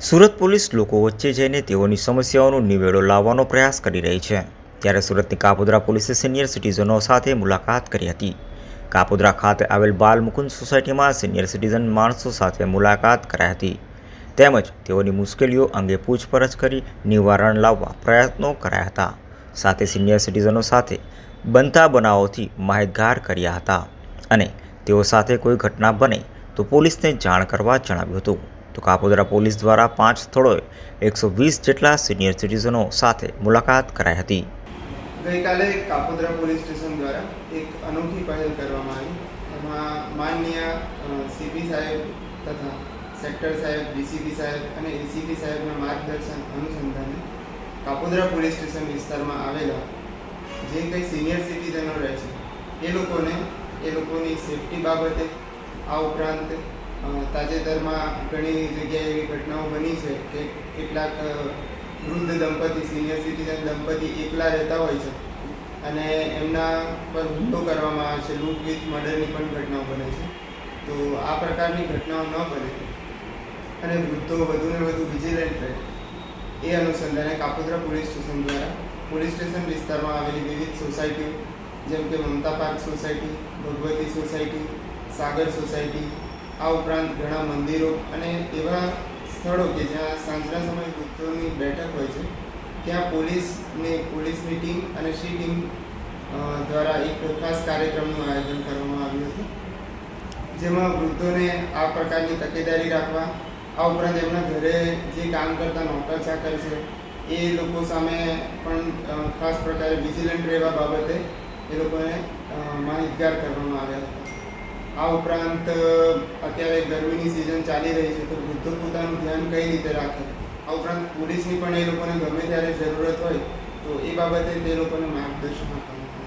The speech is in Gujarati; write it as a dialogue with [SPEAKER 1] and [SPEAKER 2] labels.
[SPEAKER 1] સુરત પોલીસ લોકો વચ્ચે જઈને તેઓની સમસ્યાઓનો નિવેડો લાવવાનો પ્રયાસ કરી રહી છે. ત્યારે સુરતની કાપોદ્રા પોલીસે સિનિયર સિટીઝનો સાથે મુલાકાત કરી હતી. કાપોદ્રા ખાતે આવેલ બાલ મુકુંદ સોસાયટીમાં સિનિયર સિટીઝન માણસો સાથે મુલાકાત કરાઈ હતી. તેમજ તેઓની મુશ્કેલીઓ અંગે પૂછપરછ કરી નિવારણ લાવવા પ્રયત્નો કરાયા હતા. સાથે સિનિયર સિટીઝનો સાથે બનતા બનાવોથી માહિતગાર કર્યા હતા. અને તેઓ સાથે કોઈ ઘટના બને તો પોલીસને જાણ કરવા જણાવ્યું હતું. તો કાપોદરા પોલીસ દ્વારા પાંચ સ્થળોએ એકસો વીસ જેટલા સિનિયર સિટીઝનો સાથે મુલાકાત કરાઈ હતી.
[SPEAKER 2] ગઈકાલે કાપોદરા પોલીસ સ્ટેશન દ્વારા એક અનોખી પહેલ કરવામાં આવી. એમાં માનનીય સીપી સાહેબ તથા સેક્ટર સાહેબ ડીસીપી સાહેબ અને એસીપી સાહેબના માર્ગદર્શન અનુસંધાને કાપોદરા પોલીસ સ્ટેશન વિસ્તારમાં આવેલા જે કંઈ સિનિયર સિટીઝનો રહે છે, એ લોકોને, એ લોકોની સેફટી બાબતે, આ ઉપરાંત તાજેતરમાં ઘણી જગ્યાએ એવી ઘટનાઓ બની છે કે કેટલાક વૃદ્ધ દંપતી સિનિયર સિટીઝન દંપતી એકલા રહેતા હોય છે અને એમના પર હુમલો કરવામાં આવે છે લૂંટ વિથ મર્ડરની પણ ઘટનાઓ બને છે. તો આ પ્રકારની ઘટનાઓ ન બને અને વૃદ્ધો વધુને વધુ વિજિલન્ટ રહે. એ અનુસંધાને કાપોદ્રા પોલીસ સ્ટેશન દ્વારા પોલીસ સ્ટેશન વિસ્તારમાં આવેલી વિવિધ સોસાયટીઓ જેમ કે Mamta park society, Bhagwati society, Sagar society આ ઉપરાંત ઘણા મંદિરો અને એવા સ્થળો કે જ્યાં સાંજના સમયે વૃદ્ધોની બેઠક હોય છે, ત્યાં પોલીસને પોલીસની ટીમ અને સી ટીમ દ્વારા એક ખાસ કાર્યક્રમનું આયોજન કરવામાં આવ્યું હતું. જેમાં વૃદ્ધોને આ પ્રકારની તકેદારી રાખવા, આ ઉપરાંત એમના ઘરે જે કામ કરતા નોકર ચાકર છે, એ લોકો સામે પણ ખાસ પ્રકારે વિજિલન્ટ રહેવા બાબતે એ લોકોને માહિતગાર કરવામાં આવ્યા હતા. આ ઉપરાંત અત્યારે ગરમીની સિઝન ચાલી રહી છે, તો વૃદ્ધો પોતાનું ધ્યાન કઈ રીતે રાખે? આ ઉપરાંત પોલીસની પણ એ લોકોને ગમે ત્યારે જરૂરત હોય, તો એ બાબતે તે લોકોને માર્ગદર્શન આપવાનું